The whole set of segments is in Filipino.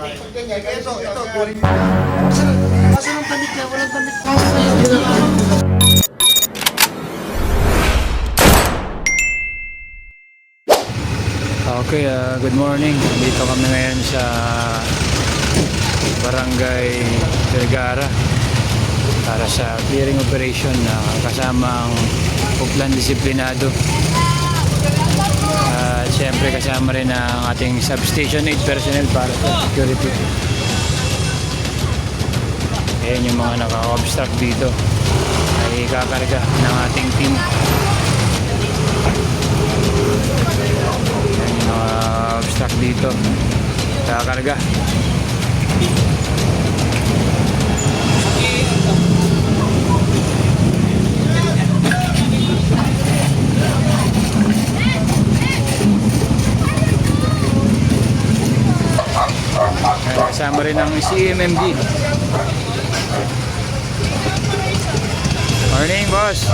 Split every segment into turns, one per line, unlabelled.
Okay, uh, good morning. Dito kami ngayon sa Barangay Vergara para sa clearing operation na kasama ang Uplan Disiplinado. At siyempre kasama rin ang ating substation 8 personnel para sa security. Ayan yung mga naka-obstruct dito ay kakarga ng ating team. Yan yung mga obstacle dito. Kakarga. Kasama rin ang CMMD. Morning, boss.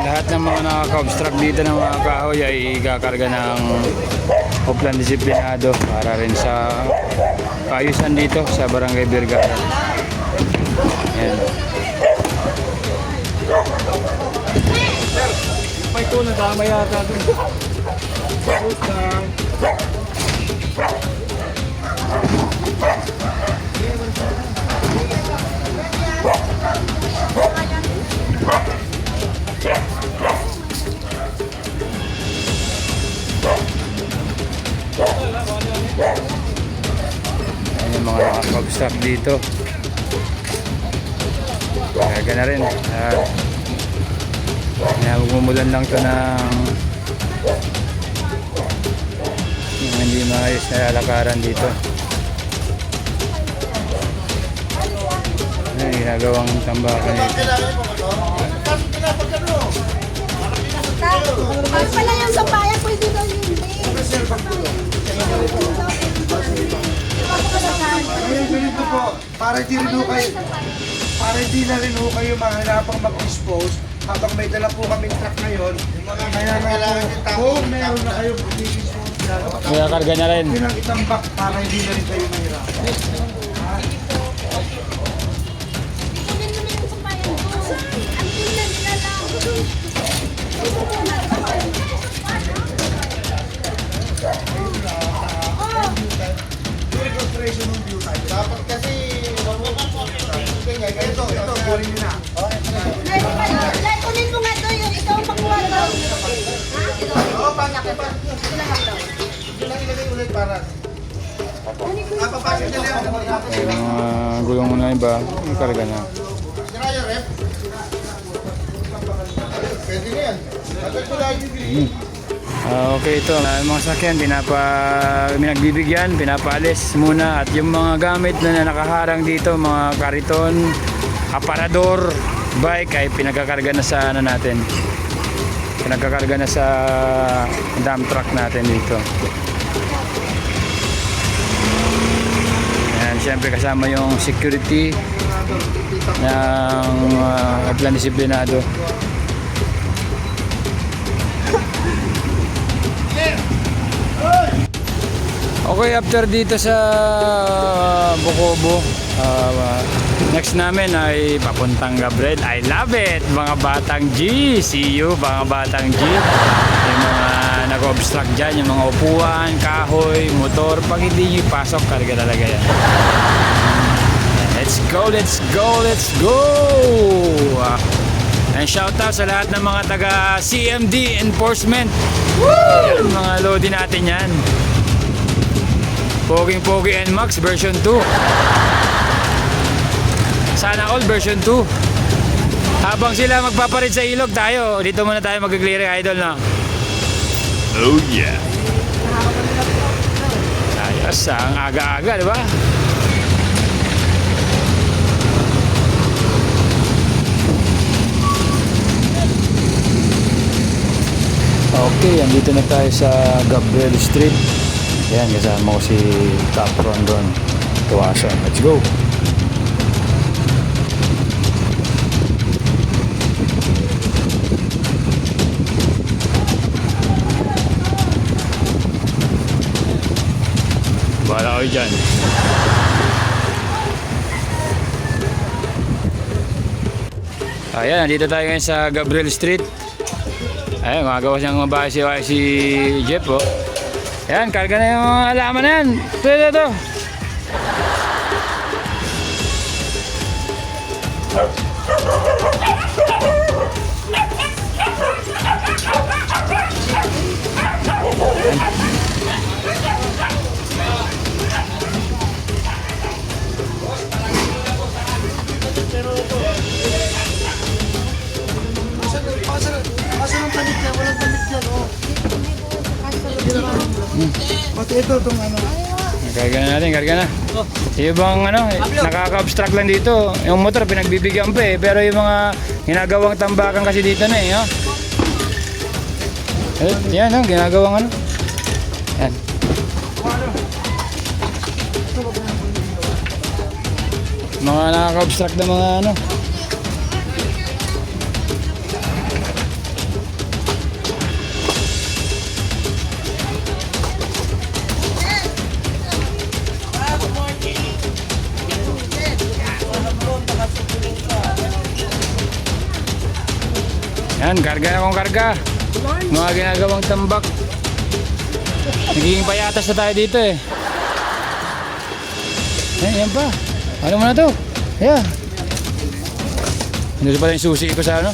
Lahat ng mga nakaka-obstruct dito ng mga kahoy ay kakarga ng upland disiplinado para rin sa kaayusan dito sa Barangay Birgara. Yan.
Pa ito, nadama yata dun.
Yan dito. Karga na rin. Uh, Nagmumulan lang to ng yung hindi maayos na lalakaran dito. Ano yung ginagawang tambakan nito?
Pag ano?
Ay, pala yung sa bayan, pwede daw yun.
Para hindi rin ho kayo, para hindi na rin ho kayo mahirapang mag-dispose habang may dala po kaming truck ngayon. Kaya na po, kung meron na kayo i-dispose dyan,
Kaya karga na rin.
yun ang itambak para hindi na rin kayo mahirapan.
Yung
mga gulong mo na iba, yung karga na.
Yung bili.
Ah, okay, ito. Uh, mga sakyan, pinapa, pinagbibigyan, pinapaalis muna. At yung mga gamit na nakaharang dito, mga kariton, aparador, bike, ay pinagkakarga na sa ano natin. Pinagkakarga na sa dump truck natin dito. Yan, syempre kasama yung security ng uh, plan disiplinado. Okay, after dito sa Bukobo, uh, next namin ay papuntang Gabriel. I love it! Mga batang G! See you, mga batang G! Yung mga nag-obstruct dyan, yung mga upuan, kahoy, motor. Pag hindi nyo ipasok, karga talaga yan. Let's go, let's go, let's go! Ah, And shout out sa lahat ng mga taga CMD Enforcement. Yan, mga lodi natin yan. Poging Pogi and Max version 2. Sana all version 2. Habang sila magpaparit sa ilog tayo, dito muna tayo mag-clear idol na. Oh yeah. Ayos, ah, ang aga-aga, di ba? Okay, andito na tayo sa Gabriel Street. Yan, kasama ko si Top Rondon Tuwasan. Let's go! Kahoy dyan. Ayan, nandito tayo ngayon sa Gabriel Street. Ayan, gumagawa siyang mabahay si, si Jeff, oh. Ayan, karga na yung alaman na yan. Ito, ito, ito.
Kaso, kaso ng tanik niya, walang tanik niya, oh. Pati ito, itong ano.
Karga na natin, karga na. Yung bang ano, nakaka-obstruct lang dito. Yung motor pinagbibigyan pa eh. Pero yung mga ginagawang tambakan kasi dito na eh. Oh. Eh, yan oh, ginagawang ano. Mga nakaka-obstruct na mga ano. Yan, karga na akong karga. Mga ginagawang tambak. Nagiging payatas na tayo dito eh. Eh, yan pa. Ano mo na to? Yeah. Ano pala yung susi ko sa ano?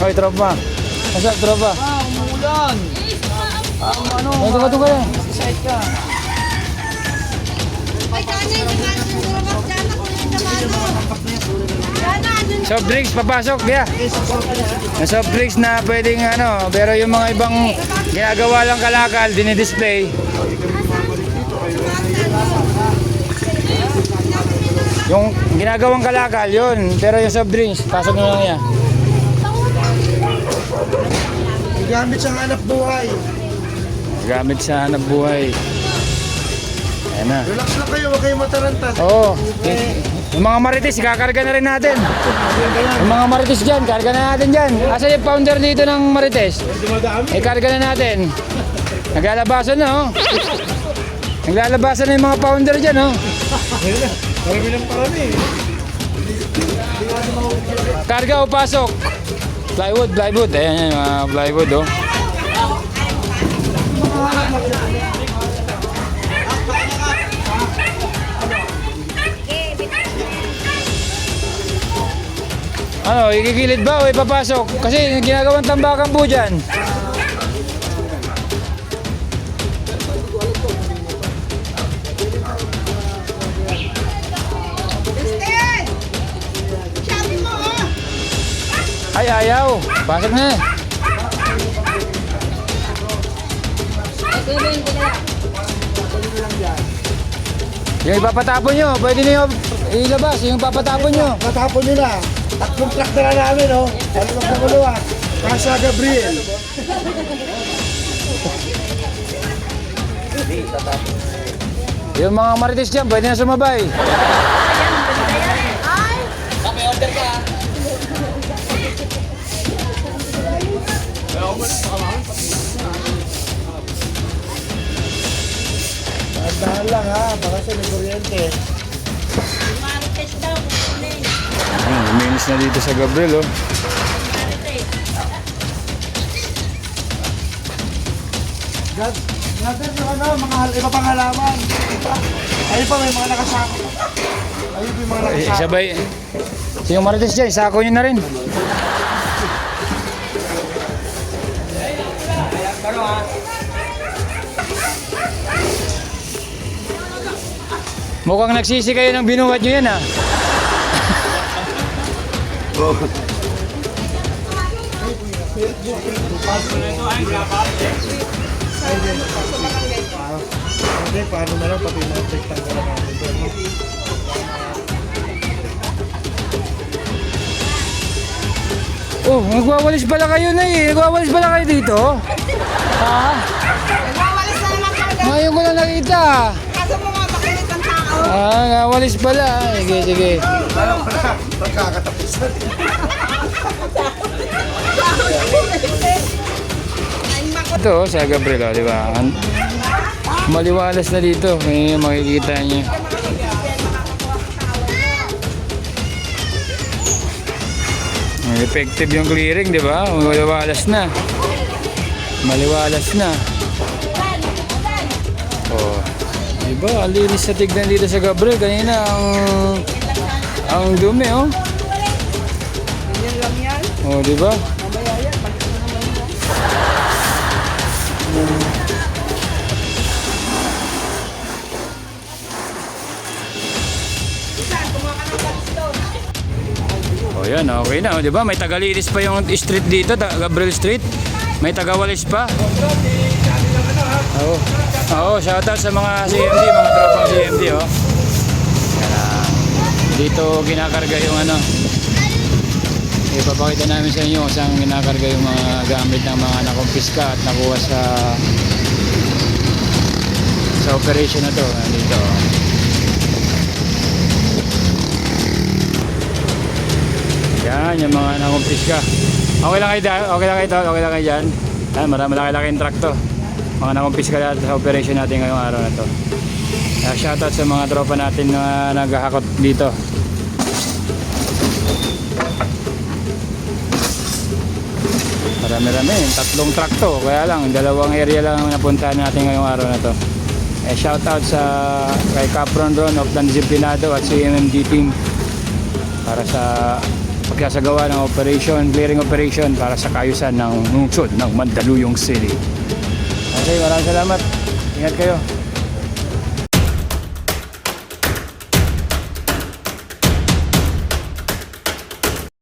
Hoy, tropa. Masa tropa?
Ah, umuulan. Ang ano,
Ano ka to kaya?
side ka.
Ay, Dana, yung naman yung lumabas. Dana, kunin naman.
Soft drinks, papasok, yeah. Yung soft drinks na pwedeng ano, pero yung mga ibang ginagawa lang kalakal, dinidisplay. Yung ginagawang kalakal, yun. Pero yung soft drinks, pasok na lang yan.
Gamit sa hanap buhay.
Gamit sa hanap buhay. Ayan na.
Relax lang kayo, huwag kayong mataranta.
Oo. Yung mga marites, kakarga na rin natin. Yung mga marites dyan, karga na natin dyan. Asa yung founder dito ng marites? Eh, karga na natin. Naglalabasan na, oh. Naglalabasan na yung mga founder dyan, oh.
Marami ng parami.
Karga o pasok? Plywood, plywood. Ayan, yan, mga plywood, oh. Ano, ikikilid ba o ipapasok? Kasi ginagawang tambakan po dyan. Ay, ayaw. Pasok na. Yung ipapatapon nyo, pwede nyo ilabas. Yung papatapon nyo.
Katapon nila. Tatlong truck na namin, oh. Ano lang pangalawa? Casa Gabriel.
Yung mga marites dyan, pwede na sumabay.
Dahan lang ha, baka sa may kuryente.
Ayun, luminis na dito sa Gabriel, oh.
God, Brother, yung ano, mga iba pang halaman. Ayun pa, may mga nakasama. Ayun pa yung mga
Eh,
nakasama.
sabay. Yung marites dyan, isako nyo na rin. Mukhang nagsisi kayo ng binuhat nyo yan, ah.
Hindi, paano na lang, pati check tanggal na namin doon.
Oh, nagwawalis pala kayo na eh. Nagwawalis pala kayo dito? Ha?
Nagwawalis na naman kayo.
Ngayon ko lang nakita.
Kaso mga makilit ang tao.
Ah, nawalis pala. Sige, sige.
Ano pala, pagka katapusan.
Ito, oh, sa Gabriel, oh, di ba? Maliwalas na dito. May makikita niyo. Effective yung clearing, di ba? Maliwalas na. Maliwalas na. Oh. Di ba? Ang linis sa tignan dito sa Gabriel. Kanina ang ang dumi, oh. Oh, di ba? Oh, yan, okay na, oh, 'di ba? May tagalinis pa yung street dito, Gabriel Street. May tagawalis pa. Oo. Oo, shoutout sa mga CMD, mga tropang CMD, oh. Ah. dito kinakarga yung ano. Ipapakita namin sa inyo kung saan kinakarga yung mga gamit ng mga nakumpiska at nakuha sa sa operation na to. Dito. oh. Yan, yung mga nakumpis ka. Okay lang kayo dyan, okay lang kayo okay lang kayo dyan. Yan, marami malaki-laki yung truck to. Mga nakumpis ka lahat sa operation natin ngayong araw na to. Shoutout sa mga tropa natin na naghahakot dito. Marami-rami, tatlong truck to. Kaya lang, dalawang area lang ang napuntahan natin ngayong araw na to. Eh, shoutout sa kay Capron Ron of Dan Disciplinado at CMMG team para sa pagkasagawa ng operation, clearing operation para sa kayusan ng lungsod ng Mandaluyong City. Okay, maraming salamat. Ingat kayo.